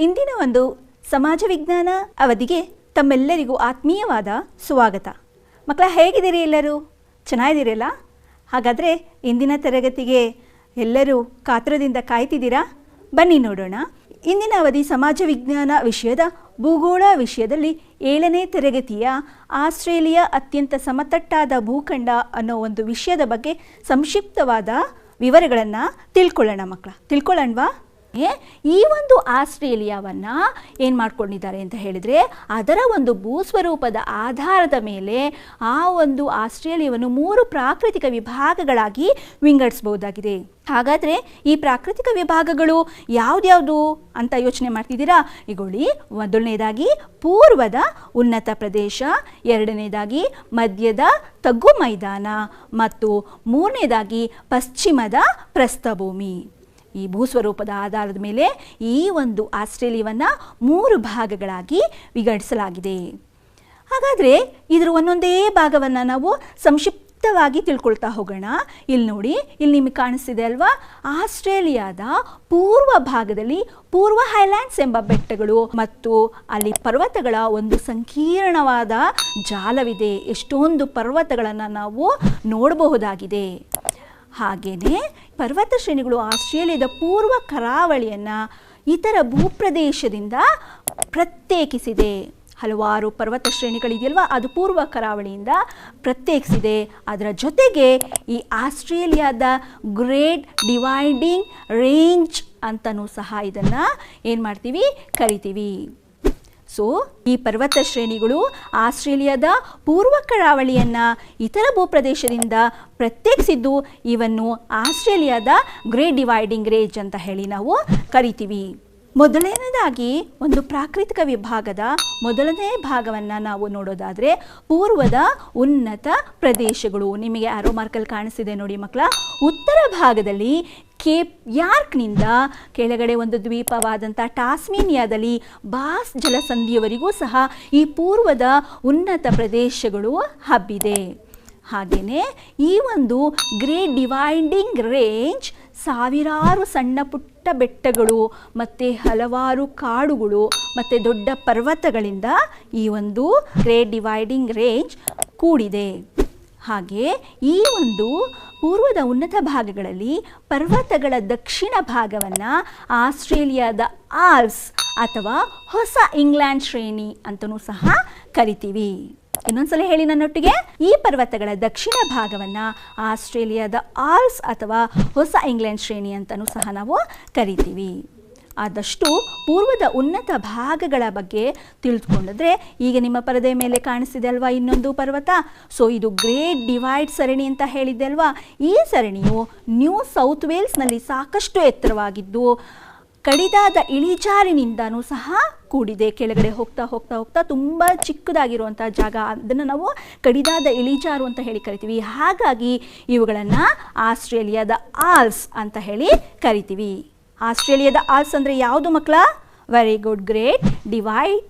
ಇಂದಿನ ಒಂದು ಸಮಾಜ ವಿಜ್ಞಾನ ಅವಧಿಗೆ ತಮ್ಮೆಲ್ಲರಿಗೂ ಆತ್ಮೀಯವಾದ ಸ್ವಾಗತ. ಮಕ್ಕಳ, ಹೇಗಿದ್ದೀರಿ ಎಲ್ಲರೂ? ಚೆನ್ನಾಗಿದ್ದೀರಲ್ಲ? ಹಾಗಾದರೆ ಇಂದಿನ ತರಗತಿಗೆ ಎಲ್ಲರೂ ಕಾತರದಿಂದ ಕಾಯ್ತಿದ್ದೀರಾ? ಬನ್ನಿ ನೋಡೋಣ. ಇಂದಿನ ಅವಧಿ ಸಮಾಜ ವಿಜ್ಞಾನ ವಿಷಯದ ಭೂಗೋಳ ವಿಷಯದಲ್ಲಿ ಏಳನೇ ತರಗತಿಯ ಆಸ್ಟ್ರೇಲಿಯಾ ಅತ್ಯಂತ ಸಮತಟ್ಟಾದ ಭೂಖಂಡ ಅನ್ನೋ ಒಂದು ವಿಷಯದ ಬಗ್ಗೆ ಸಂಕ್ಷಿಪ್ತವಾದ ವಿವರಗಳನ್ನು ತಿಳ್ಕೊಳ್ಳೋಣ ಮಕ್ಕಳ. ತಿಳ್ಕೊಳ್ಳೋಣವಾ? ಈ ಒಂದು ಆಸ್ಟ್ರೇಲಿಯಾವನ್ನು ಏನು ಮಾಡ್ಕೊಂಡಿದ್ದಾರೆ ಅಂತ ಹೇಳಿದರೆ, ಅದರ ಒಂದು ಭೂಸ್ವರೂಪದ ಆಧಾರದ ಮೇಲೆ ಆ ಒಂದು ಆಸ್ಟ್ರೇಲಿಯಾವನ್ನು ಮೂರು ಪ್ರಾಕೃತಿಕ ವಿಭಾಗಗಳಾಗಿ ವಿಂಗಡಿಸ್ಬೋದಾಗಿದೆ ಹಾಗಾದರೆ ಈ ಪ್ರಾಕೃತಿಕ ವಿಭಾಗಗಳು ಯಾವ್ದ್ಯಾವುದು ಅಂತ ಯೋಚನೆ ಮಾಡ್ತಿದ್ದೀರಾ? ಈಗೊಳ್ಳಿ ಮೊದಲನೇದಾಗಿ ಪೂರ್ವದ ಉನ್ನತ ಪ್ರದೇಶ, ಎರಡನೇದಾಗಿ ಮಧ್ಯದ ತಗ್ಗು ಮೈದಾನ, ಮತ್ತು ಮೂರನೇದಾಗಿ ಪಶ್ಚಿಮದ ಪ್ರಸ್ಥಭೂಮಿ. ಈ ಭೂಸ್ವರೂಪದ ಆಧಾರದ ಮೇಲೆ ಈ ಒಂದು ಆಸ್ಟ್ರೇಲಿಯಾವನ್ನು ಮೂರು ಭಾಗಗಳಾಗಿ ವಿಂಗಡಿಸಲಾಗಿದೆ ಹಾಗಾದರೆ ಇದರ ಒಂದೊಂದೇ ಭಾಗವನ್ನು ನಾವು ಸಂಕ್ಷಿಪ್ತವಾಗಿ ತಿಳ್ಕೊಳ್ತಾ ಹೋಗೋಣ. ಇಲ್ಲಿ ನೋಡಿ ಇಲ್ಲಿ ನಿಮಗೆ ಕಾಣಿಸ್ತಿದೆ ಅಲ್ವಾ? ಆಸ್ಟ್ರೇಲಿಯಾದ ಪೂರ್ವ ಭಾಗದಲ್ಲಿ ಪೂರ್ವ ಹೈಲ್ಯಾಂಡ್ಸ್ ಎಂಬ ಬೆಟ್ಟಗಳು ಮತ್ತು ಅಲ್ಲಿ ಪರ್ವತಗಳ ಒಂದು ಸಂಕೀರ್ಣವಾದ ಜಾಲವಿದೆ. ಎಷ್ಟೊಂದು ಪರ್ವತಗಳನ್ನು ನಾವು ನೋಡಬಹುದಾಗಿದೆ. ಹಾಗೆಯೇ ಪರ್ವತ ಶ್ರೇಣಿಗಳು ಆಸ್ಟ್ರೇಲಿಯಾದ ಪೂರ್ವ ಕರಾವಳಿಯನ್ನು ಇತರ ಭೂಪ್ರದೇಶದಿಂದ ಪ್ರತ್ಯೇಕಿಸಿದೆ. ಹಲವಾರು ಪರ್ವತ ಶ್ರೇಣಿಗಳಿದೆಯಲ್ವಾ? ಅದು ಪೂರ್ವ ಕರಾವಳಿಯಿಂದ ಪ್ರತ್ಯೇಕಿಸಿದೆ. ಅದರ ಜೊತೆಗೆ ಈ ಆಸ್ಟ್ರೇಲಿಯಾದ ಗ್ರೇಟ್ ಡಿವೈಡಿಂಗ್ ರೇಂಜ್ ಅಂತಲೂ ಸಹ ಇದನ್ನು ಏನು ಮಾಡ್ತೀವಿ? ಕರಿತೀವಿ. ಸೊ, ಈ ಪರ್ವತ ಶ್ರೇಣಿಗಳು ಆಸ್ಟ್ರೇಲಿಯಾದ ಪೂರ್ವ ಕರಾವಳಿಯನ್ನು ಇತರ ಭೂಪ್ರದೇಶದಿಂದ ಪ್ರತ್ಯೇಕಿಸಿದ್ದು ಇವನ್ನು ಆಸ್ಟ್ರೇಲಿಯಾದ ಗ್ರೇಟ್ ಡಿವೈಡಿಂಗ್ ರೇಜ್ ಅಂತ ಹೇಳಿ ನಾವು ಕರಿತೀವಿ. ಮೊದಲನೇದಾಗಿ ಒಂದು ಪ್ರಾಕೃತಿಕ ವಿಭಾಗದ ಮೊದಲನೇ ಭಾಗವನ್ನು ನಾವು ನೋಡೋದಾದರೆ ಪೂರ್ವದ ಉನ್ನತ ಪ್ರದೇಶಗಳು. ನಿಮಗೆ ಆರೋ ಮಾರ್ಕಲ್ಲಿ ಕಾಣಿಸಿದೆ ನೋಡಿ ಮಕ್ಕಳ. ಉತ್ತರ ಭಾಗದಲ್ಲಿ ಕೇಪ್ ಯಾರ್ಕ್ನಿಂದ ಕೆಳಗಡೆ ಒಂದು ದ್ವೀಪವಾದಂಥ ಟಾಸ್ಮೇನಿಯಾದಲ್ಲಿ ಬಾಸ್ ಜಲಸಂಧಿಯವರಿಗೂ ಸಹ ಈ ಪೂರ್ವದ ಉನ್ನತ ಪ್ರದೇಶಗಳು ಹಬ್ಬಿದೆ. ಹಾಗೆಯೇ ಈ ಒಂದು ಗ್ರೇಟ್ ಡಿವೈಡಿಂಗ್ ರೇಂಜ್ ಸಾವಿರಾರು ಸಣ್ಣ ಪುಟ್ಟ ಬೆಟ್ಟಗಳು, ಮತ್ತು ಹಲವಾರು ಕಾಡುಗಳು, ಮತ್ತು ದೊಡ್ಡ ಪರ್ವತಗಳಿಂದ ಈ ಒಂದು ಗ್ರೇಟ್ ಡಿವೈಡಿಂಗ್ ರೇಂಜ್ ಕೂಡಿದೆ. ಹಾಗೆ ಈ ಒಂದು ಪೂರ್ವದ ಉನ್ನತ ಭಾಗಗಳಲ್ಲಿ ಪರ್ವತಗಳ ದಕ್ಷಿಣ ಭಾಗವನ್ನು ಆಸ್ಟ್ರೇಲಿಯಾದ ಆಲ್ಸ್ ಅಥವಾ ಹೊಸ ಇಂಗ್ಲೆಂಡ್ ಶ್ರೇಣಿ ಅಂತಲೂ ಸಹ ಕರಿತೀವಿ. ಇನ್ನೊಂದ್ಸಲ ಹೇಳಿ ನನ್ನೊಟ್ಟಿಗೆ. ಈ ಪರ್ವತಗಳ ದಕ್ಷಿಣ ಭಾಗವನ್ನು ಆಸ್ಟ್ರೇಲಿಯಾದ ಆಲ್ಸ್ ಅಥವಾ ಹೊಸ ಇಂಗ್ಲೆಂಡ್ ಶ್ರೇಣಿ ಅಂತಲೂ ಸಹ ನಾವು ಕರಿತೀವಿ. ಆದಷ್ಟು ಪೂರ್ವದ ಉನ್ನತ ಭಾಗಗಳ ಬಗ್ಗೆ ತಿಳಿದುಕೊಂಡಿದ್ರೆ ಈಗ ನಿಮ್ಮ ಪರದೆ ಮೇಲೆ ಕಾಣಿಸಿದೆ ಅಲ್ವಾ ಇನ್ನೊಂದು ಪರ್ವತ? ಸೊ ಇದು ಗ್ರೇಟ್ ಡಿವೈಡ್ ಸರಣಿ ಅಂತ ಹೇಳಿದ್ದೆ ಅಲ್ವಾ? ಈ ಸರಣಿಯು ನ್ಯೂ ಸೌತ್ ವೇಲ್ಸ್ನಲ್ಲಿ ಸಾಕಷ್ಟು ಎತ್ತರವಾಗಿದ್ದು ಕಡಿದಾದ ಇಳಿಜಾರಿನಿಂದನೂ ಸಹ ಕೂಡಿದೆ. ಕೆಳಗಡೆ ಹೋಗ್ತಾ ಹೋಗ್ತಾ ಹೋಗ್ತಾ ತುಂಬ ಚಿಕ್ಕದಾಗಿರುವಂಥ ಜಾಗ. ಅದನ್ನು ನಾವು ಕಡಿದಾದ ಇಳಿಜಾರು ಅಂತ ಹೇಳಿ ಕರಿತೀವಿ. ಹಾಗಾಗಿ ಇವುಗಳನ್ನು ಆಸ್ಟ್ರೇಲಿಯಾದ ಆಲ್ಸ್ ಅಂತ ಹೇಳಿ ಕರಿತೀವಿ. ಆಸ್ಟ್ರೇಲಿಯಾದ ಆಲ್ಸ್ ಅಂದರೆ ಯಾವುದು ಮಕ್ಕಳ ವೆರಿ ಗುಡ್ ಗ್ರೇಟ್ ಡಿವೈಡ್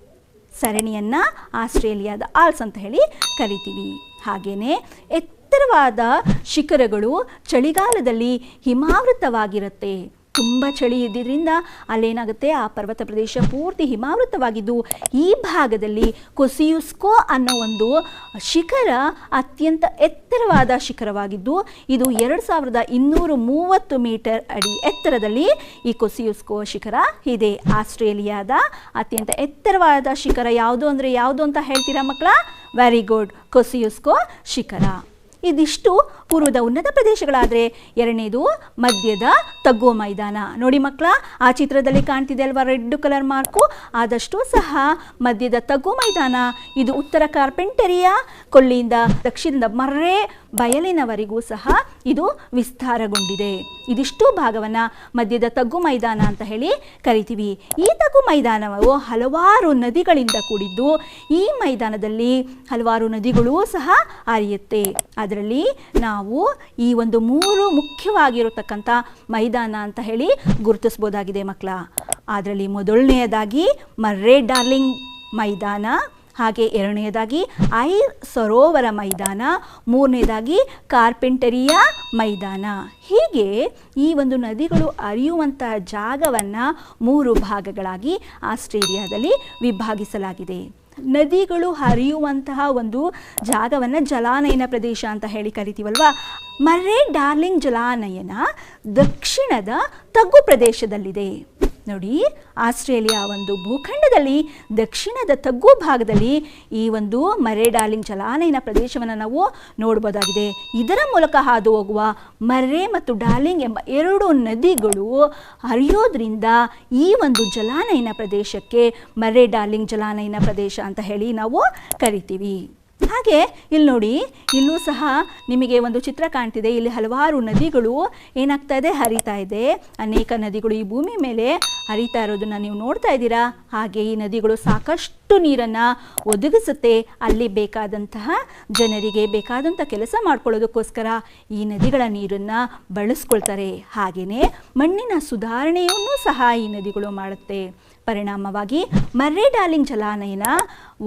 ಸರಣಿಯನ್ನು ಆಸ್ಟ್ರೇಲಿಯಾದ ಆಲ್ಸ್ ಅಂತ ಹೇಳಿ ಕರಿತೀವಿ. ಹಾಗೆಯೇ ಎತ್ತರವಾದ ಶಿಖರಗಳು ಚಳಿಗಾಲದಲ್ಲಿ ಹಿಮಾವೃತವಾಗಿರುತ್ತೆ. ತುಂಬ ಚಳಿ ಇದ್ದಿದ್ದರಿಂದ ಅಲ್ಲೇನಾಗುತ್ತೆ? ಆ ಪರ್ವತ ಪ್ರದೇಶ ಪೂರ್ತಿ ಹಿಮಾವೃತವಾಗಿದ್ದು, ಈ ಭಾಗದಲ್ಲಿ ಕೊಸಿಯುಸ್ಕೋ ಅನ್ನೋ ಒಂದು ಶಿಖರ ಅತ್ಯಂತ ಎತ್ತರವಾದ ಶಿಖರವಾಗಿದ್ದು, ಇದು ಎರಡು ಸಾವಿರದ ಇನ್ನೂರು ಮೂವತ್ತು ಮೀಟರ್ ಅಡಿ ಎತ್ತರದಲ್ಲಿ ಈ ಕೊಸಿಯುಸ್ಕೋ ಶಿಖರ ಇದೆ. ಆಸ್ಟ್ರೇಲಿಯಾದ ಅತ್ಯಂತ ಎತ್ತರವಾದ ಶಿಖರ ಯಾವುದು ಅಂದರೆ ಯಾವುದು ಅಂತ ಹೇಳ್ತೀರಾ ಮಕ್ಕಳ? ವೆರಿ ಗುಡ್ ಕೊಸಿಯುಸ್ಕೋ ಶಿಖರ. ಇದಿಷ್ಟು ಪೂರ್ವದ ಉನ್ನತ ಪ್ರದೇಶಗಳಾದರೆ. ಎರಡನೇದು ಮಧ್ಯದ ತಗ್ಗು ಮೈದಾನ. ನೋಡಿ ಮಕ್ಕಳ ಆ ಚಿತ್ರದಲ್ಲಿ ಕಾಣ್ತಿದೆ ಅಲ್ವಾ ರೆಡ್ ಕಲರ್ ಮಾರ್ಕು? ಆದಷ್ಟು ಸಹ ಮಧ್ಯದ ತಗ್ಗು ಮೈದಾನ. ಇದು ಉತ್ತರ ಕಾರ್ಪೆಂಟರಿಯ ಕೊಲ್ಲಿಯಿಂದ ದಕ್ಷಿಣದ ಮರ್ರೆ ಬಯಲಿನವರೆಗೂ ಸಹ ಇದು ವಿಸ್ತಾರಗೊಂಡಿದೆ. ಇದಿಷ್ಟು ಭಾಗವನ್ನು ಮಧ್ಯದ ತಗ್ಗು ಮೈದಾನ ಅಂತ ಹೇಳಿ ಕರಿತೀವಿ. ಈ ತಗ್ಗು ಮೈದಾನವು ಹಲವಾರು ನದಿಗಳಿಂದ ಕೂಡಿದ್ದು ಈ ಮೈದಾನದಲ್ಲಿ ಹಲವಾರು ನದಿಗಳೂ ಸಹ ಹರಿಯುತ್ತೆ. ಅದರಲ್ಲಿ ನಾವು ಈ ಒಂದು ಮೂರು ಮುಖ್ಯವಾಗಿರತಕ್ಕಂಥ ಮೈದಾನ ಅಂತ ಹೇಳಿ ಗುರುತಿಸ್ಬೋದಾಗಿದೆ ಮಕ್ಕಳ ಅದರಲ್ಲಿ ಮೊದಲನೆಯದಾಗಿ ಮರ್ರೆ ಡಾರ್ಲಿಂಗ್ ಮೈದಾನ ಹಾಗೆ ಎರಡನೆಯದಾಗಿ ಐ ಸರೋವರ ಮೈದಾನ, ಮೂರನೇದಾಗಿ ಕಾರ್ಪೆಂಟರಿಯ ಮೈದಾನ. ಹೀಗೆ ಈ ಒಂದು ನದಿಗಳು ಹರಿಯುವಂತಹ ಜಾಗವನ್ನು ಮೂರು ಭಾಗಗಳಾಗಿ ಆಸ್ಟ್ರೇಲಿಯಾದಲ್ಲಿ ವಿಭಾಗಿಸಲಾಗಿದೆ. ನದಿಗಳು ಹರಿಯುವಂತಹ ಒಂದು ಜಾಗವನ್ನು ಜಲಾನಯನ ಪ್ರದೇಶ ಅಂತ ಹೇಳಿ ಕರಿತೀವಲ್ವಾ? ಮರ್ರೆ ಡಾರ್ಲಿಂಗ್ ಜಲಾನಯನ ದಕ್ಷಿಣದ ತಗ್ಗು ಪ್ರದೇಶದಲ್ಲಿದೆ. ನೋಡಿ, ಆಸ್ಟ್ರೇಲಿಯಾ ಒಂದು ಭೂಖಂಡದಲ್ಲಿ, ದಕ್ಷಿಣದ ತಗ್ಗು ಭಾಗದಲ್ಲಿ ಈ ಒಂದು ಮರೆ ಡಾರ್ಲಿಂಗ್ ಜಲಾನಯನ ಪ್ರದೇಶವನ್ನು ನಾವು ನೋಡ್ಬೋದಾಗಿದೆ. ಇದರ ಮೂಲಕ ಹಾದು ಹೋಗುವ ಮರೆ ಮತ್ತು ಡಾರ್ಲಿಂಗ್ ಎಂಬ ಎರಡು ನದಿಗಳು ಹರಿಯೋದ್ರಿಂದ ಈ ಒಂದು ಜಲಾನಯನ ಪ್ರದೇಶಕ್ಕೆ ಮರೆ ಡಾರ್ಲಿಂಗ್ ಜಲಾನಯನ ಪ್ರದೇಶ ಅಂತ ಹೇಳಿ ನಾವು ಕರಿತೀವಿ. ಹಾಗೆ ಇಲ್ಲಿ ನೋಡಿ, ಇಲ್ಲೂ ಸಹ ನಿಮಗೆ ಒಂದು ಚಿತ್ರ ಕಾಣ್ತಿದೆ. ಇಲ್ಲಿ ಹಲವಾರು ನದಿಗಳು ಏನಾಗ್ತಾ ಇದೆ, ಹರಿತಾ ಇದೆ. ಅನೇಕ ನದಿಗಳು ಈ ಭೂಮಿ ಮೇಲೆ ಹರಿತಾ ಇರೋದನ್ನ ನೀವು ನೋಡ್ತಾ ಇದ್ದೀರಾ? ಹಾಗೆ ಈ ನದಿಗಳು ಸಾಕಷ್ಟು ನೀರನ್ನು ಒದಗಿಸುತ್ತೆ. ಅಲ್ಲಿ ಬೇಕಾದಂತಹ ಜನರಿಗೆ ಬೇಕಾದಂಥ ಕೆಲಸ ಮಾಡ್ಕೊಳ್ಳೋದಕ್ಕೋಸ್ಕರ ಈ ನದಿಗಳ ನೀರನ್ನು ಬಳಸ್ಕೊಳ್ತಾರೆ. ಹಾಗೆಯೇ ಮಣ್ಣಿನ ಸುಧಾರಣೆಯನ್ನು ಸಹ ಈ ನದಿಗಳು ಮಾಡುತ್ತೆ. ಪರಿಣಾಮವಾಗಿ ಮರ್ರೆ ಡಾರ್ಲಿಂಗ್ ಜಲಾನಯನ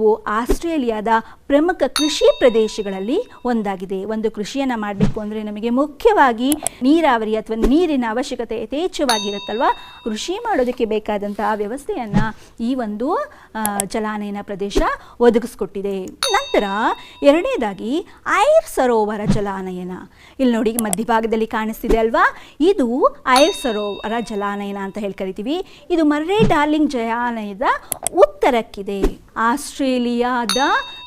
ಓ ಆಸ್ಟ್ರೇಲಿಯಾದ ಪ್ರಮುಖ ಕೃಷಿ ಪ್ರದೇಶಗಳಲ್ಲಿ ಒಂದಾಗಿದೆ. ಒಂದು ಕೃಷಿಯನ್ನು ಮಾಡಬೇಕು ಅಂದರೆ ನಮಗೆ ಮುಖ್ಯವಾಗಿ ನೀರಾವರಿ ಅಥವಾ ನೀರಿನ ಅವಶ್ಯಕತೆ ಯಥೇಚ್ಛವಾಗಿರುತ್ತಲ್ವ? ಕೃಷಿ ಮಾಡೋದಕ್ಕೆ ಬೇಕಾದಂತಹ ವ್ಯವಸ್ಥೆಯನ್ನು ಈ ಒಂದು ಜಲಾನಯನ ಪ್ರದೇಶ ಒದಗಿಸ್ಕೊಟ್ಟಿದೆ. ನಂತರ ಎರಡನೇದಾಗಿ ಐರ್ ಸರೋವರ ಜಲಾನಯನ ಇಲ್ಲಿ ನೋಡಿ ಮಧ್ಯಭಾಗದಲ್ಲಿ ಕಾಣಿಸ್ತಿದೆ ಅಲ್ವಾ? ಇದು ಐರ್ ಸರೋವರ ಜಲಾನಯನ ಅಂತ ಹೇಳಿ ಕರಿತೀವಿ. ಇದು ಮರ್ರೆ ಡಾರ್ಲಿಂಗ್ ಜಲಾನಯದ ಉತ್ತರಕ್ಕಿದೆ ಆಸ್ಟ್ರೇಲಿಯಾದ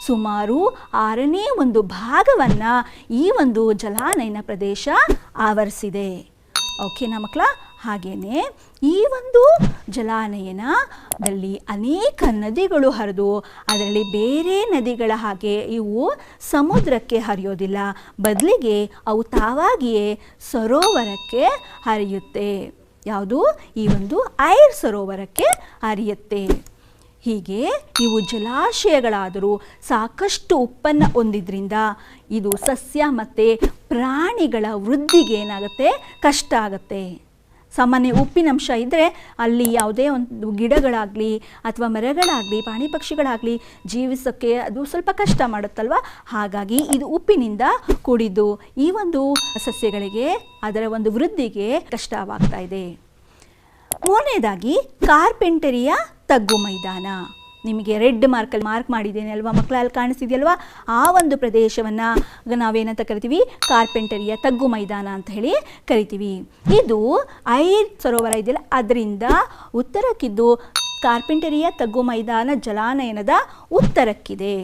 ಸುಮಾರು ಆರನೇ ಒಂದು ಭಾಗವನ್ನು ಈ ಒಂದು ಜಲಾನಯನ ಪ್ರದೇಶ ಆವರಿಸಿದೆ. ಓಕೆನಾ ಮಕ್ಕಳ ಹಾಗೆಯೇ ಈ ಒಂದು ಜಲಾನಯನದಲ್ಲಿ ಅನೇಕ ನದಿಗಳು ಹರಿದು ಅದರಲ್ಲಿ ಬೇರೆ ನದಿಗಳ ಹಾಗೆ ಇವು ಸಮುದ್ರಕ್ಕೆ ಹರಿಯೋದಿಲ್ಲ. ಬದಲಿಗೆ ಅವು ತಾವಾಗಿಯೇ ಸರೋವರಕ್ಕೆ ಹರಿಯುತ್ತೆ. ಯಾವುದು? ಈ ಒಂದು ಐರ್ ಸರೋವರಕ್ಕೆ ಹರಿಯುತ್ತೆ. ಹೀಗೆ ಇವು ಜಲಾಶಯಗಳಾದರೂ ಸಾಕಷ್ಟು ಉಪ್ಪನ್ನ ಹೊಂದಿದ್ರಿಂದ ಇದು ಸಸ್ಯ ಮತ್ತು ಪ್ರಾಣಿಗಳ ವೃದ್ಧಿಗೆ ಏನಾಗುತ್ತೆ? ಕಷ್ಟ ಆಗುತ್ತೆ. ಸಾಮಾನ್ಯ ಉಪ್ಪಿನಂಶ ಇದ್ದರೆ ಅಲ್ಲಿ ಯಾವುದೇ ಒಂದು ಗಿಡಗಳಾಗಲಿ ಅಥವಾ ಮರಗಳಾಗಲಿ, ಪ್ರಾಣಿ ಪಕ್ಷಿಗಳಾಗಲಿ ಜೀವಿಸೋಕ್ಕೆ ಅದು ಸ್ವಲ್ಪ ಕಷ್ಟ ಮಾಡುತ್ತಲ್ವ? ಹಾಗಾಗಿ ಇದು ಉಪ್ಪಿನಿಂದ ಕೂಡಿದ್ದು ಈ ಒಂದು ಸಸ್ಯಗಳಿಗೆ ಅದರ ಒಂದು ವೃದ್ಧಿಗೆ ಕಷ್ಟವಾಗ್ತಾ ಇದೆ. ಮೂರನೇದಾಗಿ ಕಾರ್ಪೆಂಟರಿಯ ತಗ್ಗು ಮೈದಾನ. ನಿಮಗೆ ರೆಡ್ ಮಾರ್ಕಲ್ಲಿ ಮಾರ್ಕ್ ಮಾಡಿದ್ದೇನೆ ಅಲ್ವಾ? ಮಕ್ಕಳು ಅಲ್ಲಿ ಕಾಣಿಸ್ತಿದೆಯಲ್ವಾ? ಆ ಒಂದು ಪ್ರದೇಶವನ್ನು ನಾವೇನಂತ ಕರಿತೀವಿ? ಕಾರ್ಪೆಂಟರಿಯ ತಗ್ಗು ಮೈದಾನ ಅಂತ ಹೇಳಿ ಕರಿತೀವಿ. ಇದು ಐ ಸರೋವರ ಇದೆಯಲ್ಲ, ಅದರಿಂದ ಉತ್ತರಕ್ಕಿದ್ದು ಕಾರ್ಪೆಂಟರಿಯ ತಗ್ಗು ಮೈದಾನ ಜಲಾನಯನದ ಉತ್ತರಕ್ಕಿದೆ.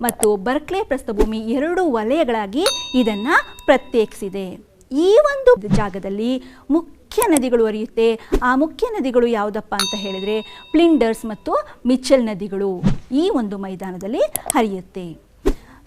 ಮತ್ತು ಬರ್ಕ್ಲೆ ಪ್ರಸ್ಥಭೂಮಿ ಎರಡು ವಲಯಗಳಾಗಿ ಇದನ್ನು ಪ್ರತ್ಯೇಕಿಸಿದೆ. ಈ ಒಂದು ಜಾಗದಲ್ಲಿ ಮುಖ್ಯ ನದಿಗಳು ಹರಿಯುತ್ತೆ ಆ ಮುಖ್ಯ ನದಿಗಳು ಯಾವುದಪ್ಪ ಅಂತ ಹೇಳಿದರೆ ಪ್ಲಿಂಡರ್ಸ್ ಮತ್ತು ಮಿಚ್ಚಲ್ ನದಿಗಳು ಈ ಒಂದು ಮೈದಾನದಲ್ಲಿ ಹರಿಯುತ್ತೆ.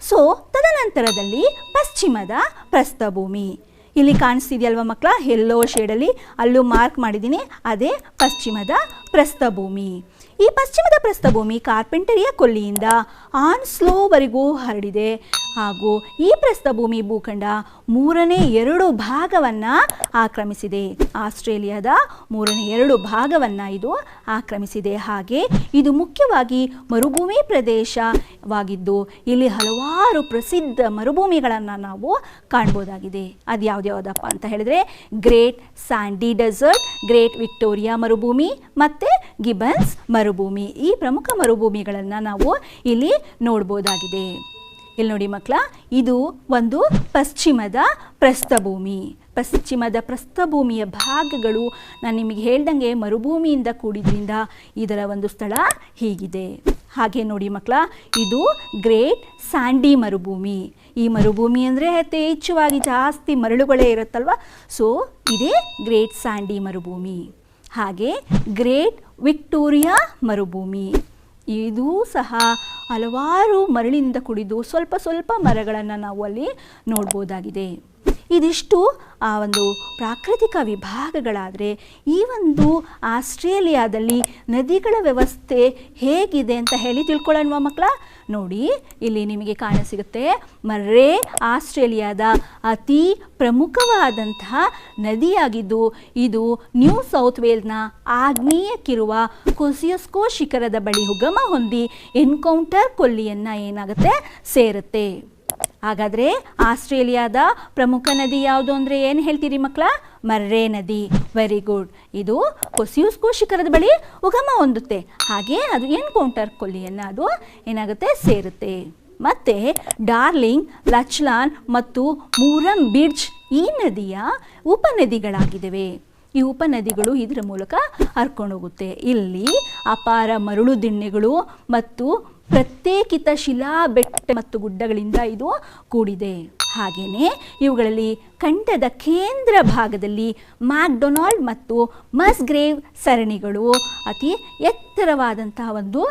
ಸೊ ತದನಂತರದಲ್ಲಿ ಪಶ್ಚಿಮದ ಪ್ರಸ್ಥಭೂಮಿ. ಇಲ್ಲಿ ಕಾಣಿಸ್ತಿದೆಯಲ್ವ ಮಕ್ಕಳ? ಎಲ್ಲೋ ಶೇಡಲ್ಲಿ ಅಲ್ಲೂ ಮಾರ್ಕ್ ಮಾಡಿದ್ದೀನಿ. ಅದೇ ಪಶ್ಚಿಮದ ಪ್ರಸ್ಥಭೂಮಿ. ಈ ಪಶ್ಚಿಮದ ಪ್ರಸ್ಥಭೂಮಿ ಕಾರ್ಪೆಂಟರಿಯ ಕೊಲ್ಲಿಯಿಂದ ಆನ್ಸ್ಲೋವರೆಗೂ ಹರಡಿದೆ. ಹಾಗೂ ಈ ಪ್ರಸ್ಥಭೂಮಿ ಭೂಖಂಡ ಮೂರನೇ ಎರಡು ಭಾಗವನ್ನು ಆಕ್ರಮಿಸಿದೆ. ಆಸ್ಟ್ರೇಲಿಯಾದ ಮೂರನೇ ಎರಡು ಭಾಗವನ್ನು ಇದು ಆಕ್ರಮಿಸಿದೆ. ಹಾಗೆ ಇದು ಮುಖ್ಯವಾಗಿ ಮರುಭೂಮಿ ಪ್ರದೇಶವಾಗಿದ್ದು, ಇಲ್ಲಿ ಹಲವಾರು ಪ್ರಸಿದ್ಧ ಮರುಭೂಮಿಗಳನ್ನು ನಾವು ಕಾಣ್ಬೋದಾಗಿದೆ. ಅದು ಯಾವ್ದ್ಯಾವ್ದಪ್ಪ ಅಂತ ಹೇಳಿದ್ರೆ, great sandy desert, great Victoria ಮರುಭೂಮಿ, ಮತ್ತು ಗಿಬನ್ಸ್ ಮರುಭೂಮಿ. ಈ ಪ್ರಮುಖ ಮರುಭೂಮಿಗಳನ್ನು ನಾವು ಇಲ್ಲಿ ನೋಡ್ಬೋದಾಗಿದೆ. ಇಲ್ಲಿ ನೋಡಿ ಮಕ್ಕಳ ಇದು ಒಂದು ಪಶ್ಚಿಮದ ಪ್ರಸ್ಥಭೂಮಿ. ಪಶ್ಚಿಮದ ಪ್ರಸ್ಥಭೂಮಿಯ ಭಾಗಗಳು, ನಾನು ನಿಮಗೆ ಹೇಳ್ದಂಗೆ ಮರುಭೂಮಿಯಿಂದ ಕೂಡಿದ್ರಿಂದ ಇದರ ಒಂದು ಸ್ಥಳ ಹೀಗಿದೆ. ಹಾಗೆ ನೋಡಿ ಮಕ್ಕಳ ಇದು ಗ್ರೇಟ್ ಸ್ಯಾಂಡಿ ಮರುಭೂಮಿ. ಈ ಮರುಭೂಮಿ ಅಂದರೆ ಯಥೇಚ್ಛವಾಗಿ ಜಾಸ್ತಿ ಮರಳುಗಳೇ ಇರುತ್ತಲ್ವ? ಸೊ ಇದೇ ಗ್ರೇಟ್ ಸ್ಯಾಂಡಿ ಮರುಭೂಮಿ. ಹಾಗೆ ಗ್ರೇಟ್ ವಿಕ್ಟೋರಿಯಾ ಮರುಭೂಮಿ. ಇದು ಸಹ ಹಲವಾರು ಮರಳಿನಿಂದ ಕುಡಿದು ಸ್ವಲ್ಪ ಸ್ವಲ್ಪ ಮರಗಳನ್ನು ನಾವು ಅಲ್ಲಿ ನೋಡ್ಬೋದಾಗಿದೆ. ಇದಿಷ್ಟು, ಆ, ಒಂದು ಪ್ರಾಕೃತಿಕ ವಿಭಾಗಗಳಾದರೆ ಈ ಒಂದು ಆಸ್ಟ್ರೇಲಿಯಾದಲ್ಲಿ ನದಿಗಳ ವ್ಯವಸ್ಥೆ ಹೇಗಿದೆ ಅಂತ ಹೇಳಿ ತಿಳ್ಕೊಳ್ಳೋಣ ಮಕ್ಕಳ. ನೋಡಿ, ಇಲ್ಲಿ ನಿಮಗೆ ಕಾಣಸಿಗುತ್ತೆ ಮರ್ರೇ ಆಸ್ಟ್ರೇಲಿಯಾದ ಅತಿ ಪ್ರಮುಖವಾದಂತಹ ನದಿಯಾಗಿದ್ದು, ಇದು ನ್ಯೂ ಸೌತ್ ವೇಲ್ನ ಆಗ್ನೇಯಕ್ಕಿರುವ ಕೊಸಿಯಸ್ಕೋ ಶಿಖರದ ಬಳಿ ಉಗಮ ಹೊಂದಿ ಎನ್ಕೌಂಟರ್ ಕೊಲ್ಲಿಯನ್ನು ಏನಾಗುತ್ತೆ? ಸೇರುತ್ತೆ. ಹಾಗಾದರೆ ಆಸ್ಟ್ರೇಲಿಯಾದ ಪ್ರಮುಖ ನದಿ ಯಾವುದು ಅಂದರೆ ಏನು ಹೇಳ್ತೀರಿ ಮಕ್ಕಳ? ಮರ್ರೆ ನದಿ. ವೆರಿ ಗುಡ್ ಇದು ಕೊಸಿಯುಸ್ಕೋ ಕೋಶಿಕರದ ಬಳಿ ಉಗಮ ಹೊಂದುತ್ತೆ. ಹಾಗೆ ಅದು ಎನ್ಕೌಂಟರ್ ಕೊಲ್ಲಿಯನ್ನು ಅದು ಏನಾಗುತ್ತೆ? ಸೇರುತ್ತೆ. ಮತ್ತೆ ಡಾರ್ಲಿಂಗ್, ಲಚ್ಲಾನ್ ಮತ್ತು ಮೂರಂ ಬಿಡ್ಜ್ ಈ ನದಿಯ ಉಪನದಿಗಳಾಗಿದ್ದಾವೆ ಈ ಉಪನದಿಗಳು ಇದರ ಮೂಲಕ ಹರ್ಕೊಂಡು ಹೋಗುತ್ತೆ. ಇಲ್ಲಿ ಅಪಾರ ಮರಳು ದಿಣ್ಣೆಗಳು ಮತ್ತು ಪ್ರತ್ಯೇಕಿತ ಶಿಲಾ ಬೆಟ್ಟ ಮತ್ತು ಗುಡ್ಡಗಳಿಂದ ಇದು ಕೂಡಿದೆ. ಹಾಗೆಯೇ ಇವುಗಳಲ್ಲಿ ಖಂಡದ ಕೇಂದ್ರ ಭಾಗದಲ್ಲಿ ಮ್ಯಾಕ್ಡೊನಾಲ್ಡ್ ಮತ್ತು ಮಸ್ಗ್ರೇವ್ ಸರಣಿಗಳು ಅತಿ ಎತ್ತರವಾದಂತಹ ಒಂದು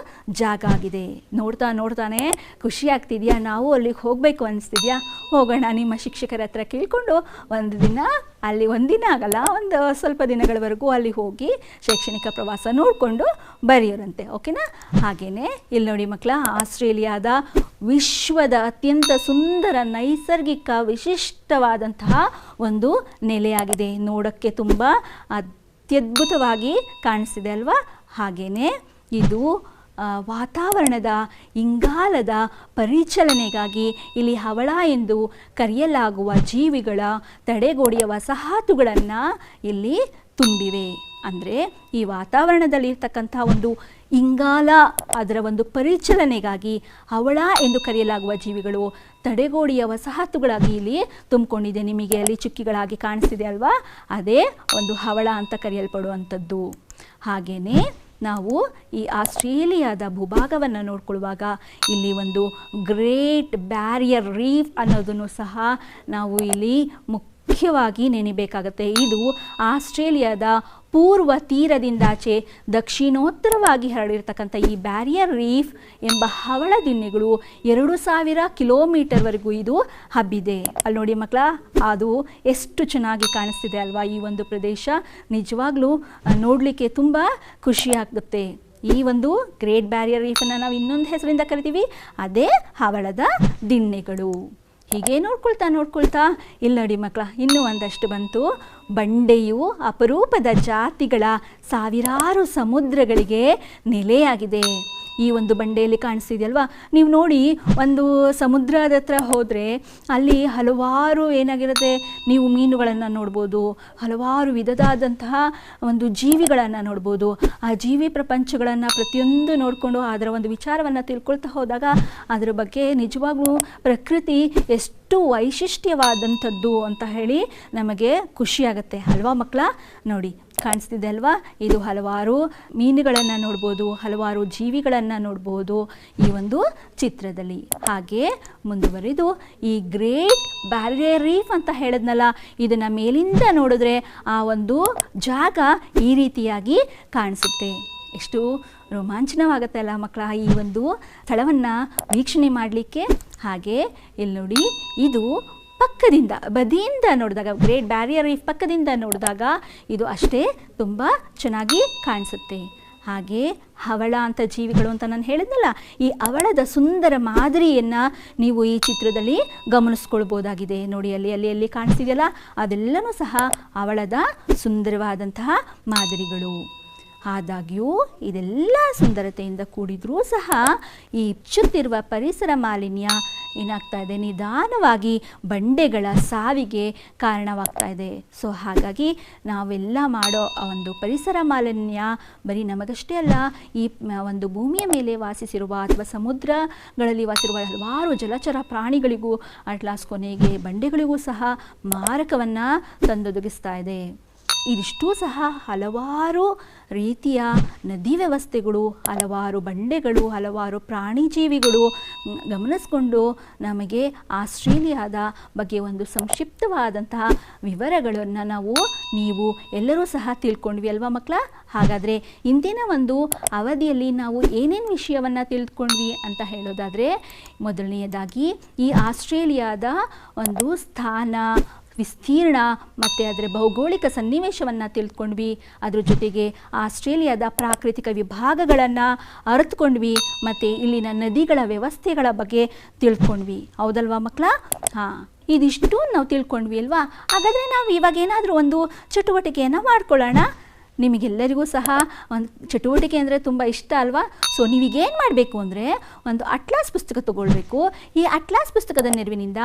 ಜಾಗ ಆಗಿದೆ. ನೋಡ್ತಾ ನೋಡ್ತಾನೆ ಖುಷಿ ಆಗ್ತಿದೆಯಾ ನಾವು ಅಲ್ಲಿಗೆ ಹೋಗಬೇಕು ಅನಿಸ್ತಿದ್ಯಾ? ಹೋಗೋಣ, ನಿಮ್ಮ ಶಿಕ್ಷಕರ ಹತ್ರ ಕೇಳಿಕೊಂಡು ಒಂದು ದಿನ, ಅಲ್ಲಿ ಒಂದಿನ ಆಗಲ್ಲ, ಒಂದು ಸ್ವಲ್ಪ ದಿನಗಳವರೆಗೂ ಅಲ್ಲಿ ಹೋಗಿ ಶೈಕ್ಷಣಿಕ ಪ್ರವಾಸ ನೋಡಿಕೊಂಡು ಬರೆಯೋರಂತೆ, ಓಕೆನಾ? ಹಾಗೆಯೇ ಇಲ್ಲಿ ನೋಡಿ ಮಕ್ಕಳ ಆಸ್ಟ್ರೇಲಿಯಾದ ವಿಶ್ವದ ಅತ್ಯಂತ ಸುಂದರ ನೈಸರ್ಗಿಕ ವಿಶಿಷ್ಟವಾದಂತಹ ಒಂದು ನೆಲೆಯಾಗಿದೆ. ನೋಡೋಕ್ಕೆ ತುಂಬ ಅತ್ಯದ್ಭುತವಾಗಿ ಕಾಣಿಸಿದೆ ಅಲ್ವಾ? ಹಾಗೆಯೇ ಇದು ವಾತಾವರಣದ ಇಂಗಾಲದ ಪರಿಚಲನೆಗಾಗಿ ಇಲ್ಲಿ ಹವಳ ಎಂದು ಕರೆಯಲಾಗುವ ಜೀವಿಗಳ ತಡೆಗೋಡೆಯ ವಸಾಹತುಗಳನ್ನು ಇಲ್ಲಿ ತುಂಬಿವೆ. ಅಂದರೆ ಈ ವಾತಾವರಣದಲ್ಲಿರ್ತಕ್ಕಂಥ ಒಂದು ಇಂಗಾಲ ಅದರ ಒಂದು ಪರಿಚಲನೆಗಾಗಿ ಹವಳ ಎಂದು ಕರೆಯಲಾಗುವ ಜೀವಿಗಳು ತಡೆಗೋಡೆಯ ವಸಾಹತುಗಳಾಗಿ ಇಲ್ಲಿ ತುಂಬಿಕೊಂಡಿದೆ. ನಿಮಗೆ ಅಲ್ಲಿ ಚುಕ್ಕಿಗಳಾಗಿ ಕಾಣಿಸ್ತಿದೆ ಅಲ್ವಾ? ಅದೇ ಒಂದು ಹವಳ ಅಂತ ಕರೆಯಲ್ಪಡುವಂಥದ್ದು. ಹಾಗೆಯೇ ನಾವು ಈ ಆಸ್ಟ್ರೇಲಿಯಾದ ಭೂಭಾಗವನ್ನು ನೋಡ್ಕೊಳ್ಳುವಾಗ ಇಲ್ಲಿ ಒಂದು ಗ್ರೇಟ್ ಬ್ಯಾರಿಯರ್ ರೀಫ್ ಅನ್ನೋದನ್ನು ಸಹ ನಾವು ಇಲ್ಲಿ ಮುಖ್ಯವಾಗಿ ನೆನೆಬೇಕಾಗತ್ತೆ. ಇದು ಆಸ್ಟ್ರೇಲಿಯಾದ ಪೂರ್ವ ತೀರದಿಂದಾಚೆ ದಕ್ಷಿಣೋತ್ತರವಾಗಿ ಹರಡಿರ್ತಕ್ಕಂಥ ಈ ಬ್ಯಾರಿಯರ್ ರೀಫ್ ಎಂಬ ಹವಳ ದಿನ್ನೆಗಳು ಎರಡು ಸಾವಿರ ಕಿಲೋಮೀಟರ್ವರೆಗೂ ಇದು ಹಬ್ಬಿದೆ. ಅಲ್ಲಿ ನೋಡಿ ಮಕ್ಕಳ, ಅದು ಎಷ್ಟು ಚೆನ್ನಾಗಿ ಕಾಣಿಸ್ತಿದೆ ಅಲ್ವಾ ಈ ಒಂದು ಪ್ರದೇಶ. ನಿಜವಾಗ್ಲೂ ನೋಡಲಿಕ್ಕೆ ತುಂಬ ಖುಷಿಯಾಗುತ್ತೆ ಈ ಒಂದು ಗ್ರೇಟ್ ಬ್ಯಾರಿಯರ್ ರೀಫನ್ನು ನಾವು ಇನ್ನೊಂದು ಹೆಸರಿಂದ ಕರಿತೀವಿ, ಅದೇ ಹವಳದ ದಿಣ್ಣೆಗಳು. ಹೀಗೆ ನೋಡ್ಕೊಳ್ತಾ ನೋಡ್ಕೊಳ್ತಾ ಇಲ್ಲಿ ನೋಡಿ ಮಕ್ಕಳ ಇನ್ನೂ ಒಂದಷ್ಟು ಬಂತು. ಬಂಡೆಯು ಅಪರೂಪದ ಜಾತಿಗಳ ಸಾವಿರಾರು ಸಮುದ್ರಗಳಿಗೆ ನೆಲೆಯಾಗಿದೆ. ಈ ಒಂದು ಬಂಡೆಯಲ್ಲಿ ಕಾಣಿಸ್ತಿದೆಯಲ್ವಾ? ನೀವು ನೋಡಿ, ಒಂದು ಸಮುದ್ರದ ಹತ್ರ ಹೋದರೆ ಅಲ್ಲಿ ಹಲವಾರು ಏನಾಗಿರುತ್ತೆ, ನೀವು ಮೀನುಗಳನ್ನು ನೋಡ್ಬೋದು, ಹಲವಾರು ವಿಧದಾದಂತಹ ಒಂದು ಜೀವಿಗಳನ್ನು ನೋಡ್ಬೋದು. ಆ ಜೀವಿ ಪ್ರಪಂಚಗಳನ್ನು ಪ್ರತಿಯೊಂದು ನೋಡಿಕೊಂಡು ಅದರ ಒಂದು ವಿಚಾರವನ್ನು ತಿಳ್ಕೊಳ್ತಾ ಹೋದಾಗ ಅದರ ಬಗ್ಗೆ ನಿಜವಾಗ್ಲೂ ಪ್ರಕೃತಿ ಎಷ್ಟು ವೈಶಿಷ್ಟ್ಯವಾದಂಥದ್ದು ಅಂತ ಹೇಳಿ ನಮಗೆ ಖುಷಿಯಾಗುತ್ತೆ. ಅಲ್ವಾ ಮಕ್ಕಳ? ನೋಡಿ. ಕಾಣಿಸ್ತಿದೆ ಅಲ್ವಾ ಇದು ಹಲವಾರು ಮೀನುಗಳನ್ನು ನೋಡ್ಬೋದು, ಹಲವಾರು ಜೀವಿಗಳನ್ನು ನೋಡ್ಬೋದು ಈ ಒಂದು ಚಿತ್ರದಲ್ಲಿ. ಹಾಗೆ ಮುಂದುವರಿದು, ಈ ಗ್ರೇಟ್ ಬ್ಯಾರಿಯರ್ ರೀಫ್ ಅಂತ ಹೇಳಿದ್ನಲ್ಲ, ಇದನ್ನು ಮೇಲಿಂದ ನೋಡಿದ್ರೆ ಆ ಒಂದು ಜಾಗ ಈ ರೀತಿಯಾಗಿ ಕಾಣಿಸುತ್ತೆ. ಎಷ್ಟು ರೋಮಾಂಚನವಾಗುತ್ತೆ ಅಲ್ಲ ಮಕ್ಕಳ ಈ ಒಂದು ಸ್ಥಳವನ್ನು ವೀಕ್ಷಣೆ ಮಾಡಲಿಕ್ಕೆ. ಹಾಗೆ, ಇಲ್ಲಿ ನೋಡಿ, ಇದು ಪಕ್ಕದಿಂದ ಬದಿಯಿಂದ ನೋಡಿದಾಗ ಗ್ರೇಟ್ ಬ್ಯಾರಿಯರ್ ರೀಫ್ ಪಕ್ಕದಿಂದ ನೋಡಿದಾಗ ಇದು ಅಷ್ಟೇ ತುಂಬ ಚೆನ್ನಾಗಿ ಕಾಣಿಸುತ್ತೆ. ಹಾಗೆ ಹವಳ ಅಂತ ಜೀವಿಗಳು ಅಂತ ನಾನು ಹೇಳಿದ್ನಲ್ಲ, ಈ ಅವಳದ ಸುಂದರ ಮಾದರಿಯನ್ನು ನೀವು ಈ ಚಿತ್ರದಲ್ಲಿ ಗಮನಿಸ್ಕೊಳ್ಬೋದಾಗಿದೆ. ನೋಡಿ, ಅಲ್ಲಿ ಅಲ್ಲಿ ಅಲ್ಲಿ ಕಾಣಿಸ್ತಿದೆಯಲ್ಲ, ಅದೆಲ್ಲನೂ ಸಹ ಅವಳದ ಸುಂದರವಾದಂತಹ ಮಾದರಿಗಳು. ಆದಾಗ್ಯೂ ಇದೆಲ್ಲ ಸುಂದರತೆಯಿಂದ ಕೂಡಿದ್ರೂ ಸಹ ಈ ಹೆಚ್ಚುತ್ತಿರುವ ಪರಿಸರ ಮಾಲಿನ್ಯ ಏನಾಗ್ತಾ ಇದೆ? ನಿಧಾನವಾಗಿ ಬಂಡೆಗಳ ಸಾವಿಗೆ ಕಾರಣವಾಗ್ತಾ ಇದೆ. ಸೊ ಹಾಗಾಗಿ ನಾವೆಲ್ಲ ಮಾಡೋ ಒಂದು ಪರಿಸರ ಮಾಲಿನ್ಯ ಬರೀ ನಮಗಷ್ಟೇ ಅಲ್ಲ, ಈ ಒಂದು ಭೂಮಿಯ ಮೇಲೆ ವಾಸಿಸಿರುವ ಅಥವಾ ಸಮುದ್ರಗಳಲ್ಲಿ ವಾಸಿರುವ ಹಲವಾರು ಜಲಚರ ಪ್ರಾಣಿಗಳಿಗೂ, ಅಟ್ಲಾಸ್ ಕೊನೆಗೆ ಬಂಡೆಗಳಿಗೂ ಸಹ ಮಾರಕವನ್ನು ತಂದೊದಗಿಸ್ತಾ ಇದೆ. ಇದಿಷ್ಟೂ ಸಹ ಹಲವಾರು ರೀತಿಯ ನದಿ ವ್ಯವಸ್ಥೆಗಳು, ಹಲವಾರು ಬಂಡೆಗಳು, ಹಲವಾರು ಪ್ರಾಣಿ ಜೀವಿಗಳು ಗಮನಿಸ್ಕೊಂಡು ನಮಗೆ ಆಸ್ಟ್ರೇಲಿಯಾದ ಬಗ್ಗೆ ಒಂದು ಸಂಕ್ಷಿಪ್ತವಾದಂತಹ ವಿವರಗಳನ್ನು ನಾವು, ನೀವು ಎಲ್ಲರೂ ಸಹ ತಿಳ್ಕೊಂಡ್ವಿ ಅಲ್ವಾ ಮಕ್ಕಳ? ಹಾಗಾದರೆ ಇಂದಿನ ಒಂದು ಅವಧಿಯಲ್ಲಿ ನಾವು ಏನೇನು ವಿಷಯವನ್ನು ತಿಳ್ಕೊಂಡ್ವಿ ಅಂತ ಹೇಳೋದಾದರೆ, ಮೊದಲನೆಯದಾಗಿ ಈ ಆಸ್ಟ್ರೇಲಿಯಾದ ಒಂದು ಸ್ಥಾನ ವಿಸ್ತೀರ್ಣ ಮತ್ತು ಅದರ ಭೌಗೋಳಿಕ ಸನ್ನಿವೇಶವನ್ನು ತಿಳ್ಕೊಂಡ್ವಿ. ಅದ್ರ ಜೊತೆಗೆ ಆಸ್ಟ್ರೇಲಿಯಾದ ಪ್ರಾಕೃತಿಕ ವಿಭಾಗಗಳನ್ನು ಅರಿತುಕೊಂಡ್ವಿ ಮತ್ತು ಇಲ್ಲಿನ ನದಿಗಳ ವ್ಯವಸ್ಥೆಗಳ ಬಗ್ಗೆ ತಿಳ್ಕೊಂಡ್ವಿ. ಹೌದಲ್ವಾ ಮಕ್ಕಳ? ಹಾಂ ಇದಿಷ್ಟು ನಾವು ತಿಳ್ಕೊಂಡ್ವಿ ಅಲ್ವಾ? ಹಾಗಾದರೆ ನಾವು ಇವಾಗ ಏನಾದರೂ ಒಂದು ಚಟುವಟಿಕೆಯನ್ನು ಮಾಡ್ಕೊಳ್ಳೋಣ. ನಿಮಗೆಲ್ಲರಿಗೂ ಸಹ ಒಂದು ಚಟುವಟಿಕೆ ಅಂದರೆ ತುಂಬ ಇಷ್ಟ ಅಲ್ವಾ? ಸೊ ನೀವೀಗೇನು ಮಾಡಬೇಕು ಅಂದರೆ ಒಂದು ಅಟ್ಲಾಸ್ ಪುಸ್ತಕ ತಗೊಳ್ಬೇಕು. ಈ ಅಟ್ಲಾಸ್ ಪುಸ್ತಕದ ನೆರವಿನಿಂದ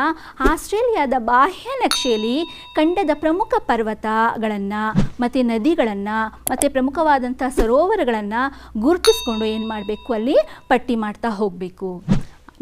ಆಸ್ಟ್ರೇಲಿಯಾದ ಬಾಹ್ಯ ನಕ್ಷೆಯಲ್ಲಿ ಖಂಡದ ಪ್ರಮುಖ ಪರ್ವತಗಳನ್ನು ಮತ್ತು ನದಿಗಳನ್ನು ಮತ್ತು ಪ್ರಮುಖವಾದಂಥ ಸರೋವರಗಳನ್ನು ಗುರುತಿಸ್ಕೊಂಡು ಏನು ಮಾಡಬೇಕು? ಅಲ್ಲಿ ಪಟ್ಟಿ ಮಾಡ್ತಾ ಹೋಗಬೇಕು.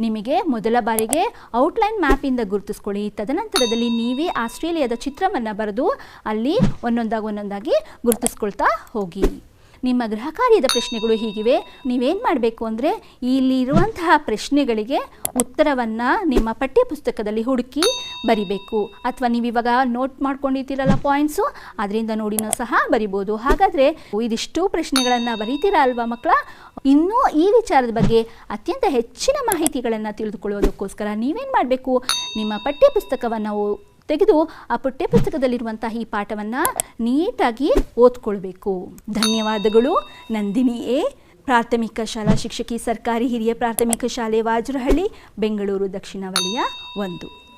ನಿಮಗೆ ಮೊದಲ ಬಾರಿಗೆ ಔಟ್ಲೈನ್ ಮ್ಯಾಪಿಂದ ಗುರುತಿಸ್ಕೊಳ್ಳಿ. ತದನಂತರದಲ್ಲಿ ನೀವೇ ಆಸ್ಟ್ರೇಲಿಯಾದ ಚಿತ್ರವನ್ನು ಬರೆದು ಅಲ್ಲಿ ಒಂದೊಂದಾಗಿ ಒಂದೊಂದಾಗಿ ಗುರುತಿಸ್ಕೊಳ್ತಾ ಹೋಗಿ. ನಿಮ್ಮ ಗೃಹ ಕಾರ್ಯದ ಪ್ರಶ್ನೆಗಳು ಹೀಗಿವೆ. ನೀವೇನು ಮಾಡಬೇಕು ಅಂದರೆ ಇಲ್ಲಿರುವಂತಹ ಪ್ರಶ್ನೆಗಳಿಗೆ ಉತ್ತರವನ್ನು ನಿಮ್ಮ ಪಠ್ಯಪುಸ್ತಕದಲ್ಲಿ ಹುಡುಕಿ ಬರಿಬೇಕು. ಅಥವಾ ನೀವು ಇವಾಗ ನೋಟ್ ಮಾಡ್ಕೊಂಡಿದ್ದೀರಲ್ಲ ಪಾಯಿಂಟ್ಸು ಅದರಿಂದ ನೋಡಿನೂ ಸಹ ಬರಿಬೋದು. ಹಾಗಾದರೆ ಇದಿಷ್ಟು ಪ್ರಶ್ನೆಗಳನ್ನು ಬರೀತೀರಾ ಅಲ್ವಾ ಮಕ್ಕಳ? ಇನ್ನೂ ಈ ವಿಚಾರದ ಬಗ್ಗೆ ಅತ್ಯಂತ ಹೆಚ್ಚಿನ ಮಾಹಿತಿಗಳನ್ನು ತಿಳಿದುಕೊಳ್ಳೋದಕ್ಕೋಸ್ಕರ ನೀವೇನು ಮಾಡಬೇಕು? ನಿಮ್ಮ ಪಠ್ಯಪುಸ್ತಕವನ್ನು ತೆಗೆದು ಆ ಪಠ್ಯಪುಸ್ತಕದಲ್ಲಿರುವಂತಹ ಈ ಪಾಠವನ್ನು ನೀಟಾಗಿ ಓದ್ಕೊಳ್ಬೇಕು. ಧನ್ಯವಾದಗಳು. ನಂದಿನಿ ಎ ಪ್ರಾಥಮಿಕ ಶಾಲಾ ಶಿಕ್ಷಕಿ ಸರ್ಕಾರಿ ಹಿರಿಯ ಪ್ರಾಥಮಿಕ ಶಾಲೆ ವಾಜರಹಳ್ಳಿ, ಬೆಂಗಳೂರು ದಕ್ಷಿಣ ವಲಯ ಒಂದು.